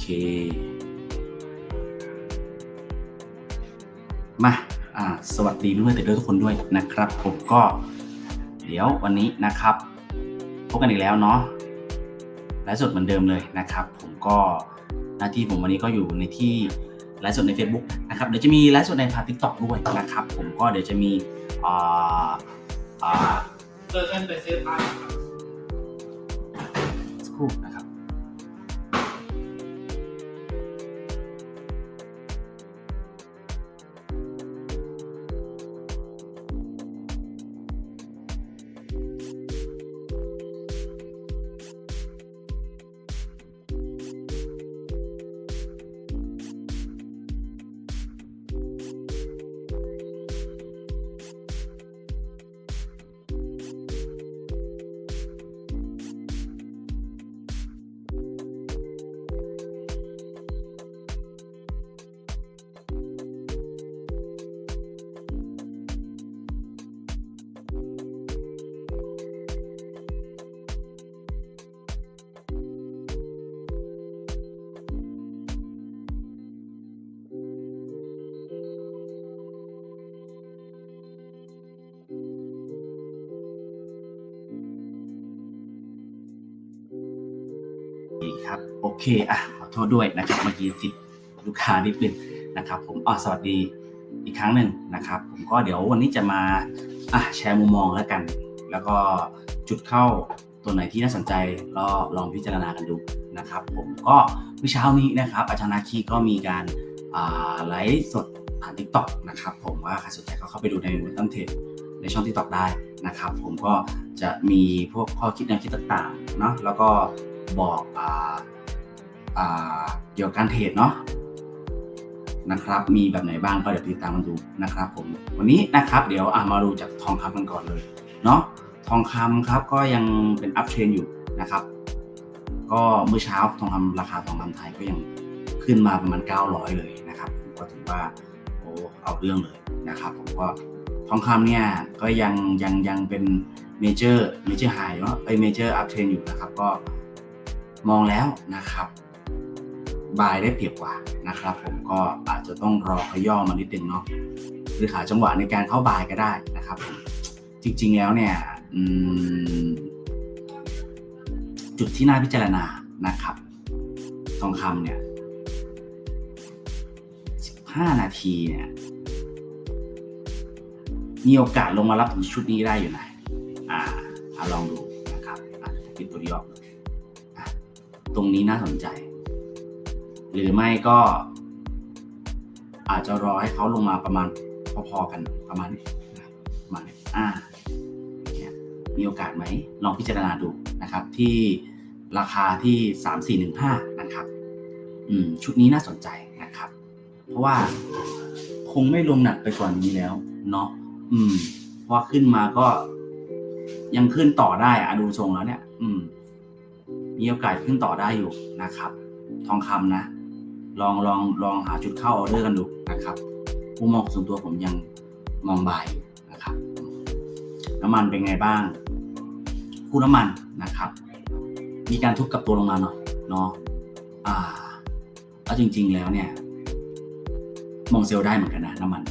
เค มาอ่าสวัสดีเพื่อนๆเตะด้วยทุกคนด้วยนะครับ ผมก็ เดี๋ยววันนี้นะครับพบกันอีกแล้วเนาะไลฟ์สดเหมือนเดิมเลยนะครับ ผมก็หน้าที่ผมวันนี้ก็อยู่ในที่ไลฟ์สดใน Facebook นะครับเดี๋ยวจะมีไลฟ์สดในพาร์ทิกตอกด้วยนะครับ ผมก็เดี๋ยวจะมีอ่าอ่าเจอกันไปเซฟบ้านครั ดีครับ โอเคอะขอโทษด้วยนะครับเมื่อกี้ติดลูกค้านิดนึงนะครับ ผมอะสวัสดีอีกครั้งหนึ่งนะครับ ผมก็เดี๋ยววันนี้จะมาอะแชร์มุมมองแล้วกัน แล้วก็จุดเข้าตัวไหนที่น่าสนใจก็ลองพิจารณากันดูนะครับ ผมก็เมื่อเช้านี้นะครับ อาจารย์นาคีก็มีการไลฟ์สดผ่านทิกตอกนะครับ ผมว่าใครสนใจก็เข้าไปดูในเมตัมเทปในช่องทิกตอกได้นะครับ ผมก็จะมีพวกข้อคิดแนวคิดต่างๆเนาะแล้วก็ บอกเกี่ยวกับการเทรดเนาะนะครับ มีแบบไหนบ้างก็เดี๋ยวติดตามกันดูนะครับผมวันนี้นะครับ เดี๋ยวอะมาดูจากทองคำกันก่อนเลยเนาะทองคำครับก็ยังเป็นอัพเทรนอยู่นะครับ ก็เมื่อเช้าทองคำราคาทองคำไทยก็ยังขึ้นมาประมาณ 900 เลยนะครับผมก็ถือว่าโอ้เอาเรื่องเลยนะครับ ผมก็ทองคำเนี่ยก็ยังยังยังเป็นเมเจอร์เมเจอร์ไฮเนาะไปเมเจอร์อัพเทรนอยู่นะครับ ก็ มองแล้วนะครับบายได้เปรียบกว่านะครับผมก็อาจจะต้องรอขย่อมานิดนึงเนาะหรือหาจังหวะในการเข้าบายก็ได้นะครับผมจริง ๆแล้วเนี่ยจุดที่น่าพิจารณานะครับ ทองคำเนี่ย15 นาทีเนี่ยมีโอกาสลงมารับถึงชุดนี้ได้อยู่ไหนอ่าลองดูนะครับอะปิดตัวนี้ออก ตรงนี้น่าสนใจ หรือไม่ก็ อาจจะรอให้เขาลงมาประมาณพอๆกันประมาณนี้นะประมาณนี้อ่ามีโอกาสไหม ลองพิจารณาดูนะครับ ที่ราคาที่ 3415 นะครับอืมชุดนี้น่าสนใจนะครับ เพราะว่าคงไม่ลงหนักไปกว่านี้แล้วเนาะอืมเพราะว่าขึ้นมาก็ยังขึ้นต่อได้อะดูทรงแล้วเนี่ย อืม มีโอกาสขึ้นต่อได้อยู่นะครับ ทองคำนะ ลองลองลองหาจุดเข้าออเดอร์กันดูนะครับผู้มองส่วนตัวผมยังมองบายนะครับ น้ำมันเป็นไงบ้าง คู่น้ำมันนะครับ มีการทุบกับตัวลงมาหน่อยเนาะอ่าแล้วจริง ๆ แล้วเนี่ย มองเซลได้เหมือนกันนะน้ำมัน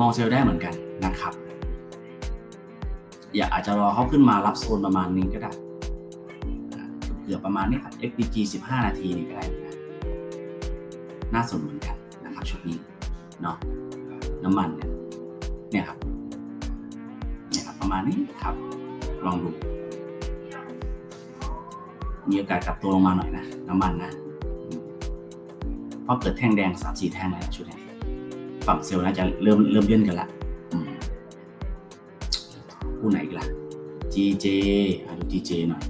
มองเซลได้เหมือนกันนะครับ อย่าอาจจะรอเขาขึ้นมารับโซนประมาณนี้ก็ได้เกือบประมาณนี้ครับ FPG 15 นาทีนี่ก็ได้นะน่าสนเหมือนกันนะครับชุดนี้เนาะน้ำมันเนี่ยเนี่ยครับเนี่ยครับ ประมาณนี้ครับ ลองดู มีโอกาสกลับตัวลงมาหน่อยนะน้ำมันนะเพราะเกิดแท่งแดงสามสี่แท่งแล้วชุดนี้ฝั่งเซลล์น่าจะเริ่มเริ่มเลื่นกันละ คู่ไหนอีกล่ะ GJ อะดู GJ หน่อย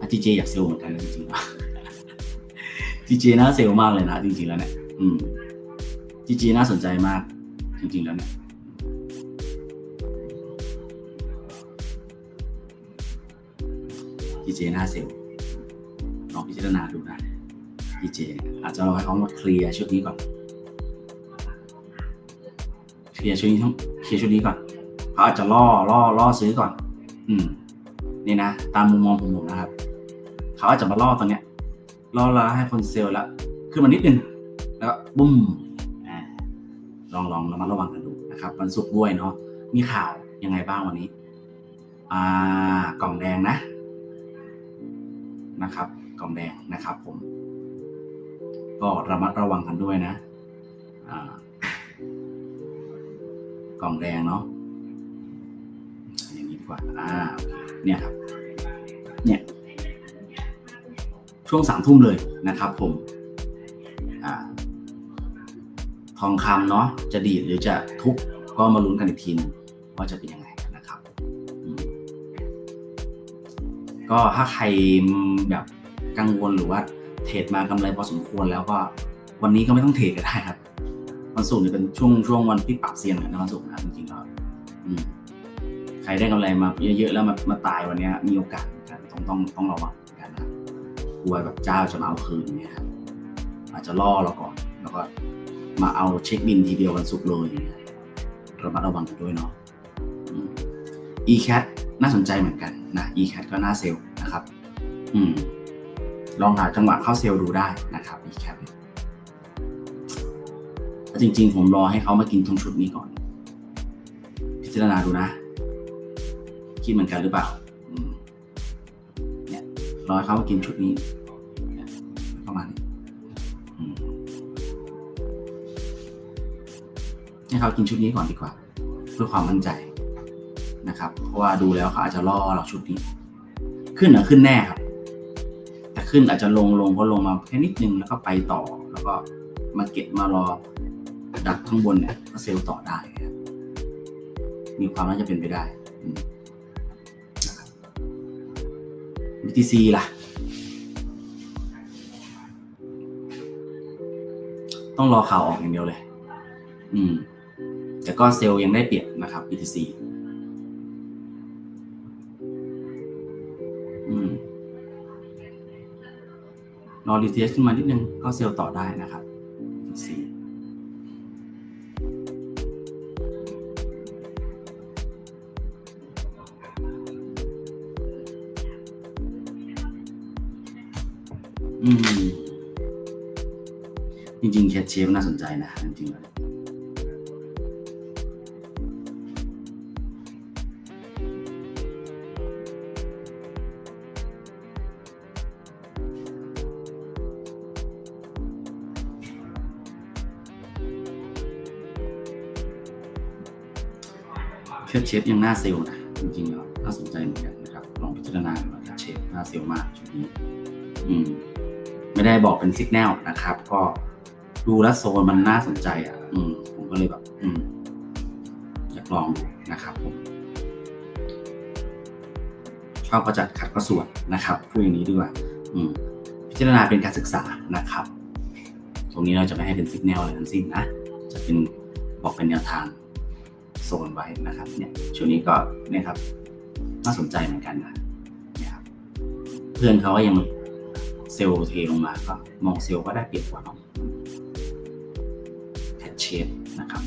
อะ GJ อยากเซลล์เหมือนกันนะจริงๆ GJ น่าเซลล์มากเลยนะ จริงๆแล้วเนี่ยอืม GJ น่าสนใจมาก จริงๆแล้วเนี่ยพีเจหน้าเซลล์ลองพิจารณาดูนะพีเจอาจจะรอให้เขามาเคลียร์ชุดนี้ก่อน เคลียร์ชุดนี้ทั้งเคลียร์ชุดนี้ก่อนเขาอาจจะล่อล่อล่อซื้อก่อน อืมนี่นะตามมุมมองผมนะครับ เขาอาจจะมาล่อตอนเนี้ยล่อละให้คนเซลล์แล้วขึ้นมานิดนึงแล้วบุ้มลองลองระมัดระวังกันดูนะครับวันศุกร์ด้วยเนาะมีข่าวยังไงบ้างวันนี้ อ่ากล่องแดงนะ นะครับ กล่องแดงนะครับ ผม ก็ระมัดระวังกันด้วยนะ อ่า กล่องแดงเนาะอย่างนี้ดีกว่าอ่าโอเคเนี่ยครับเนี่ยช่วงสามทุ่มเลยนะครับผมอ่าทองคำเนาะจะดีดหรือจะทุบก็มาลุ้นกันอีกทีนึงว่าจะเป็นยังไงนะครับ ก็ถ้าใครแบบกังวลหรือว่าเทรดมากำไรพอสมควรแล้วก็วันนี้ก็ไม่ต้องเทรดก็ได้ครับ วันศุกร์เนี่ยเป็นช่วงช่วงวันที่ปรับเซียนนะวันศุกร์นะจริงๆแล้วใครได้กำไรมาเยอะๆแล้วมามาตายวันนี้มีโอกาสกันต้องต้องต้องระวังกันนะครับกลัวแบบเจ้าจะมาเอาคืนเนี่ยครับอาจจะล่อเราก่อน แล้วก็มาเอาเช็คบินทีเดียววันศุกร์เลยอย่างเงี้ยระมัดระวังกันด้วยเนาะ ecat น่าสนใจเหมือนกันนะ ecat ก็น่าเซลล์นะครับ อืมลองหาจังหวะเข้าเซลล์ดูได้นะครับ ecat จริง ๆ ผมรอให้เขามากินตรงชุดนี้ก่อน พิจารณาดูนะ คิดเหมือนกันหรือเปล่าเนี่ยรอให้เขามากินชุดนี้ประมาณนี้ให้เขากินชุดนี้ก่อนดีกว่า เพื่อความมั่นใจนะครับ เพราะว่าดูแล้วเขาอาจจะล่อเราชุดนี้ ขึ้นหรือขึ้นแน่ครับ แต่ขึ้นอาจจะลงลงก็ลงมาแค่นิดนึงแล้วก็ไปต่อแล้วก็มาเก็บมารอ ดักข้างบนเนี่ยก็เซลล์ต่อได้ครับมีความน่าจะเป็นไปได้ BTC ล่ะ ต้องรอข่าวออกอย่างเดียวเลย อืม แต่ก็เซลล์ยังได้เปรียบนะครับ BTC รอดีเทสขึ้นมานิดนึงก็เซลล์ต่อได้นะครับ BTC ฟน่าสนใจนะจริงๆแล้วแคชเชฟยังน่าเซลล์นะ จริงๆแล้วน่าสนใจเหมือนกันนะครับ ลองพิจารณาดูว่าแคชเชฟน่าเซลล์มากชุดนี้ อืม ไม่ได้บอกเป็นสิกแนลนะครับ ก็ ดูแลโซนมันน่าสนใจอะ อืม ผมก็เลยแบบ อืม อยากลองดูนะครับผมชอบก็จัดขัดก็ส่วนนะครับพูดอย่างนี้ดีกว่า อืม พิจารณาเป็นการศึกษานะครับ ตรงนี้เราจะไม่ให้เป็นสิกแนลอะไรทั้งสิ้นนะ จะเป็นบอกเป็นแนวทางโซนไว้นะครับ เนี่ยช่วงนี้ก็เนี่ยครับ น่าสนใจเหมือนกันนะเนี่ยครับเพื่อนเขาก็ยังเซลล์เทลงมาก็มองเซลล์ก็ได้เปรียบกว่าเนาะ ชฟนะครับ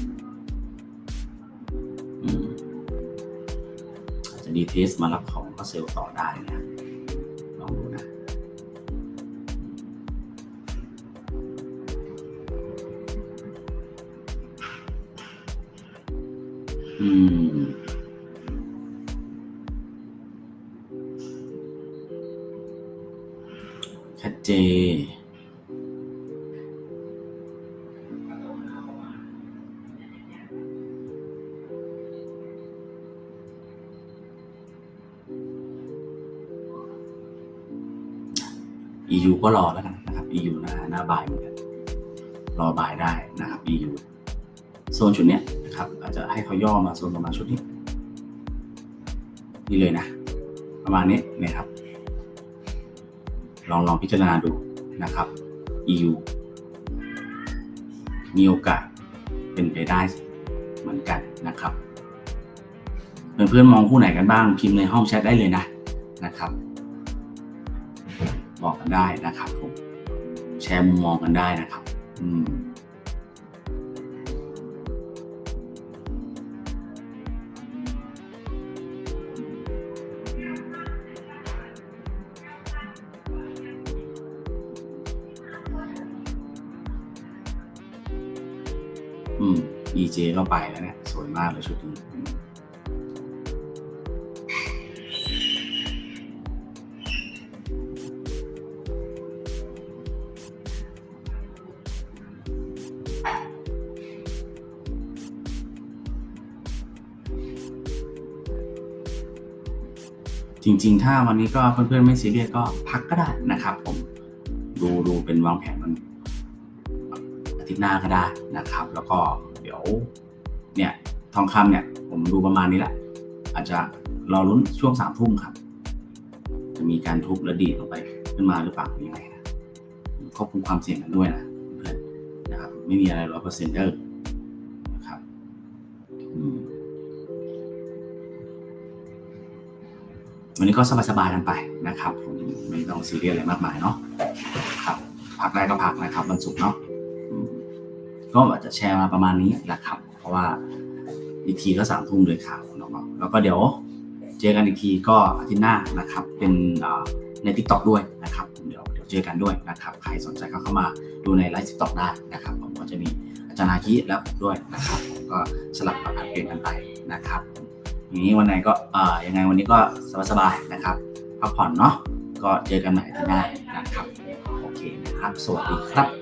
อืมอาจจะดีเทสมารับของก็เซลล์ต่อได้นะลองดูนะอืมชัดเจน ยูก็รอแล้วกันนะครับ EU นะหน้าบ่ายเหมือนกันรอบ่ายได้นะครับ EU โซนชุดเนี้ยนะครับอาจจะให้เขาย่อมาโซนประมาณชุดนี้ นี่เลยนะ ประมาณนี้นะครับ ลองลองพิจารณาดูนะครับ EU มีโอกาสเป็นไปได้เหมือนกันนะครับเพื่อนๆมองคู่ไหนกันบ้างพิมพ์ในห้องแชทได้เลยนะนะครับ บอกกันได้นะครับผมแชร์มุมมองกันได้นะครับ อืมอืม EJ ก็ไปแล้วเนี่ยสวยมากเลยชุดนี้ จริง ๆ ถ้าวันนี้ก็เพื่อนๆไม่ซีเรียสก็พักก็ได้นะครับ ผมดูดูเป็นวางแผนมันอาทิตย์หน้าก็ได้นะครับ แล้วก็เดี๋ยวเนี่ยทองคำเนี่ยผมดูประมาณนี้แหละ อาจจะรอลุ้นช่วงสามทุ่มครับ จะมีการทุบและดีดลงไปขึ้นมาหรือเปล่ายังไงนะควบคุมความเสี่ยงกันด้วยนะเพื่อนนะครับ ไม่มีอะไรร้อยเปอร์เซ็นต์เด้อ วันนี้ก็สบายๆกันไปนะครับผมไม่ต้องซีเรียสอะไรมากมายเนาะครับพักได้ก็พักนะครับวันศุกร์เนาะก็อาจจะแชร์มาประมาณนี้แหละครับ เพราะว่าอีกทีก็สามทุ่มเลยข่าวเนาะแล้วก็เดี๋ยวเจอกันอีกทีก็อาทิตย์หน้านะครับ เป็นใน t ิ k t o k ด้วยนะครับเดี๋ยวเดี๋ยวเจอกันด้วยนะครับใครสนใจก็เข้ามาดูในไลฟ์ t ิ k t o k ได้นะครับผมก็จะมีอาจารย์อาคิและผมด้วยนะครับ ก็สลับปรับเปลี่ยนกันไปนะครับ อย่างนี้วันไหนก็อ่อยังไงวันนี้ก็สบายๆนะครับพักผ่อนเนาะก็เจอกันใหม่ที่หน้านะครับโอเคนะครับ สวัสดีครับ